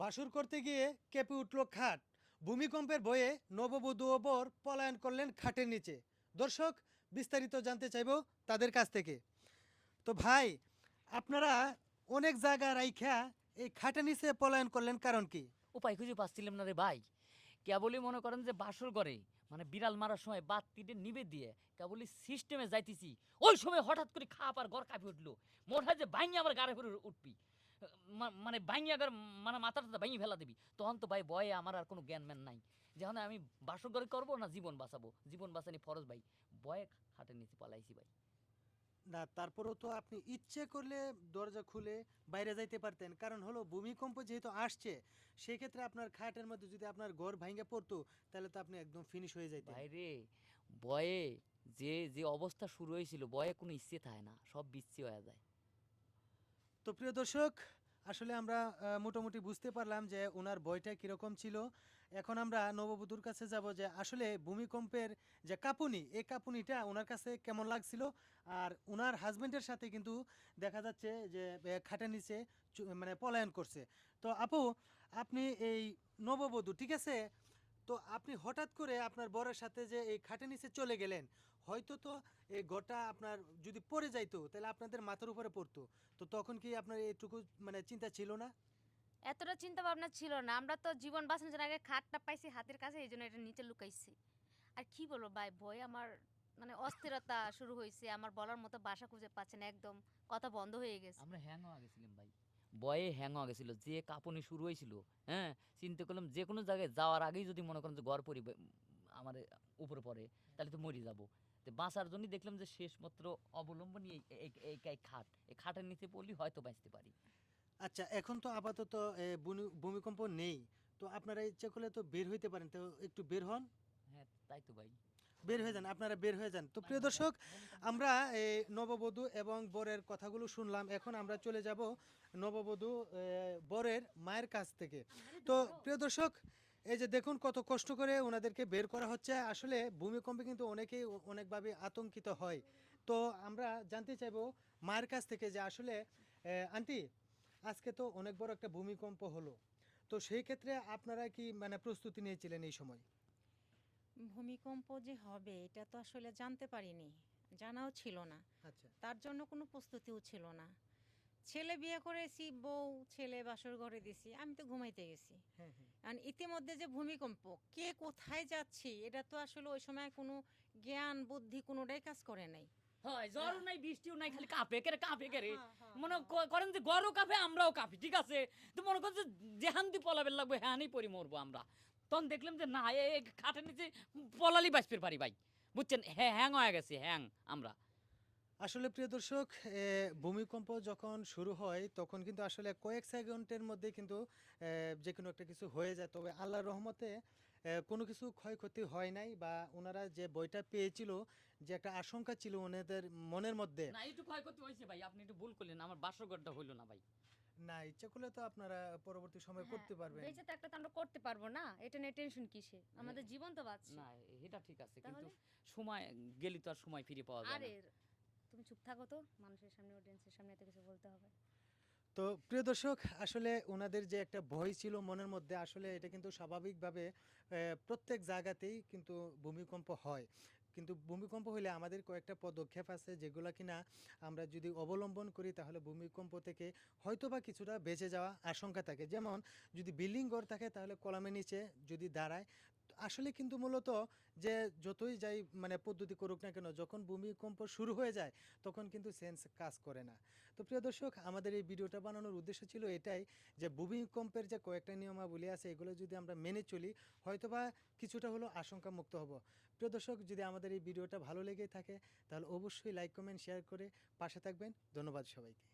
বাসুর করতে গিয়ে কেঁপে উঠল খাট। ভূমিকম্পের ভয়ে নববধূ বর পলায়ন করলেন খাটের নিচে। দর্শক, বিস্তারিত জানতে চাইব তাদের কাছ থেকে। তো ভাই, আপনারা অনেক জায়গা রাইখা এই খাটের নিচে পলায়ন করলেন কারণ কি? উপায় খুঁজে পাচ্ছিলাম না রে ভাই। কেবলই মনে করেন যে বাসর করে মানে বিড়াল মারার সময় বাতিটা নিবে দিয়ে কেবলই সিস্টেমে যাইতেছি। ওই সময় হঠাৎ করে খাপ আর ঘর কাঁপে উঠল। হয় যে বাইনি আবার গাড়ে করে উঠবি। মানে বাইনি আগার মানে মাথাটা বাইনি ফেলা দিবি। তখন তো ভাই ভয়ে আমার আর কোনো জ্ঞান ম্যান নাই। যেখানে আমি বাসর ঘরে করব না জীবন বাঁচাবো? জীবন বাঁচানি ফরজ ভাই। ভয়ে খাটের নিচে পালাইছি ভাই। না তারপরেও তো আপনি ইচ্ছে করলে দরজা খুলে বাইরে যাইতে পারতেন। কারণ হলো ভূমিকম্প যেহেতু আসছে সেক্ষেত্রে আপনার খাটের মধ্যে যদি আপনার ঘর ভাঙে পড়তো তাহলে তো আপনি একদম ফিনিশ হয়ে যাইতেন। ভাই রে বয়ে যে যে অবস্থা শুরু হয়েছিল বয়ে কোনো ইচ্ছে থাকে না। সব বিচ্ছি হয়ে যায়। তো প্রিয় দর্শক, আসলে আমরা মোটামুটি বুঝতে পারলাম যে ওনার বইটা কীরকম ছিল। এখন আমরা নববধূর কাছে যাব যে আসলে ভূমিকম্পের যে কাঁপুনি, এই কাঁপুনিটা ওনার কাছে কেমন লাগছিল? আর ওনার হাজবেন্ডের সাথে কিন্তু দেখা যাচ্ছে যে খাটের নিচে মানে পলায়ন করছে। তো আপু, আপনি এই নববধূ, ঠিক আছে? তো আপনি হঠাৎ করে আপনার বরের সাথে যে এই খাটের নিচে চলে গেলেন হয়তো তো এই ঘরটা আপনার যদি পড়ে যাইতো তাহলে আপনাদের মাথার উপরে পড়তো। তো তখন কি আপনার এইটুকু মানে চিন্তা ছিল না? এতটা চিন্তা ভাবনা ছিল না। আমরা তো জীবন বাঁচানোর আগে খাটটা পাইছি হাতের কাছে এই জন্য এটা নিচে লুকাইছি। আর কি বলব ভাই ভয় আমার মানে অস্থিরতা শুরু হয়েছে। আমার বলার মতো বাসা খুঁজে পাচ্ছে না একদম কথা বন্ধ হয়ে গেছে। আমরা হ্যাং হয়ে গেছিলাম ভাই। বয়ে হ্যাং হয়ে গেছিল। যে কাঁপুনি শুরু হয়েছিল হ্যাঁ চিন্তা করলাম যে কোনো জায়গায় যাওয়ার আগেই যদি মনে করেন যে ঘর পরি আমার উপরে পড়ে তাহলে তো মরে যাব। তো বাঁচার জন্যই দেখলাম যে শেষ মাত্র অবলম্বন এই খাট। এই খাটের নিচে পড়লি হয়তো বাঁচতে পারি। আচ্ছা এখন তো আপাতত ভূমিকম্প নেই। তো আপনারা ইচ্ছে করলে তো বের হইতে পারেন। তো একটু বের হন। হ্যাঁ তাই তো ভাই। বের হয়ে যান আপনারা বের হয়ে যান। তো প্রিয় দর্শক আমরা এই নববধূ এবং বরের কথাগুলো শুনলাম। এখন আমরা চলে যাব নববধূ বরের মায়ের কাছ থেকে। তো প্রিয় দর্শক এই যে দেখুন কত কষ্ট করে ওনাদেরকে বের করা হচ্ছে। আসলে ভূমিকম্পে কিন্তু অনেকেই অনেকভাবে আতঙ্কিত হয়। তো আমরা জানতে চাইব মায়ের কাছ থেকে যে আসলে আন্টি আজকে তো অনেক বড় একটা ভূমিকম্প হলো। তো সেই ক্ষেত্রে আপনারা কি মানে প্রস্তুতি নিয়েছিলেন এই সময়? ভূমিকম্প যে হবে এটা তো আসলে জানতে পারিনি। জানাও ছিল না। আচ্ছা। তার জন্য কোনো প্রস্তুতিও ছিল না। ছেলে বিয়ে করেছি বউ ছেলে বাসর ঘরে দিছি আমি তো ঘুমাইতে গেছি। হ্যাঁ হ্যাঁ। কারণ ইতিমধ্যে যে ভূমিকম্প কে কোথায় যাচ্ছি এটা তো আসলে ওই সময় কোনো জ্ঞান বুদ্ধি কোনোটাই কাজ করে নাই। হয় জ্বরও নাই বৃষ্টিও নাই খালি কাঁপে কেরে কাঁপে কেরে মনে করেন যে গরও কাঁপে আমরাও কাঁপি ঠিক আছে? তো মনে করেন যে যেহান দিয়ে পলাবেন লাগবে হ্যানই পরি মরবো আমরা। তখন দেখলাম যে না এ এ খাটের নিচে পলালি বাঁচতে পারি ভাই। বুঝছেন? হ্যাঁ হ্যাং হয়ে গেছে হ্যাং আমরা। আসলে প্রিয় দর্শক ভূমিকম্প যখন শুরু হয় তখন কিন্তু আসলে কয়েক সেকেন্ডের মধ্যে কিন্তু যে কোনো একটা কিছু হয়ে যায়। তবে আল্লাহর রহমতে কোনো কিছু ক্ষয়ক্ষতি হয় নাই বা ওনারা যে বইটা পেয়েছিল যে একটা আশঙ্কা ছিল ওনাদের মনের মধ্যে। না একটু ক্ষয়ক্ষতি হয়েছে ভাই আপনি একটু ভুল করলেন আমার বাসরঘরটা হইল না ভাই। না ইচ্ছা করলে তো আপনারা পরবর্তী সময় হ্যাঁ, করতে পারবেন। বেঁচে তো একটা তো আমরা করতে পারব না এটা নিয়ে টেনশন কিসে? আমাদের জীবন তো বাঁচছে। না এটা ঠিক আছে কিন্তু সময় গেলি তো আর সময় ফিরে পাওয়া যায় আরে না তুমি চুপ থাকো তো, মানুষের সামনে অডিয়েন্সের সামনে এত কিছু বলতে হবে। তো প্রিয় দর্শক, আসলে ওনাদের যে একটা ভয় ছিল মনের মধ্যে, আসলে এটা কিন্তু স্বাভাবিকভাবে প্রত্যেক জায়গাতেই কিন্তু ভূমিকম্প হয়। কিন্তু ভূমিকম্প হলে আমাদের কয়েকটা পদক্ষেপ আছে যেগুলো কিনা আমরা যদি অবলম্বন করি, তাহলে ভূমিকম্প থেকে হয়তোবা কিছুটা বেঁচে যাওয়া আশঙ্কা থাকে। যেমন, যদি বিল্ডিং ঘর থাকে, তাহলে কলামের নিচে যদি দাঁড়ায় আসলে কিন্তু মূলত যে যতই যাই মানে পদ্ধতি করুক না কেন, যখন ভূমিকম্প শুরু হয়ে যায়, তখন কিন্তু সেন্স কাজ করে না। তো প্রিয় দর্শক, আমাদের এই ভিডিওটা বানানোর উদ্দেশ্য ছিল এটাই যে ভূমিকম্পের যে কয়েকটা নিয়মাবলী আছে, এগুলো যদি আমরা মেনে চলি, হয়তোবা কিছুটা হলো আশঙ্কা মুক্ত হব। প্রিয় দর্শক, যদি আমাদের এই ভিডিওটা ভালো লেগে থাকে, তাহলে অবশ্যই লাইক, কমেন্ট, শেয়ার করে পাশে থাকবেন। ধন্যবাদ সবাইকে।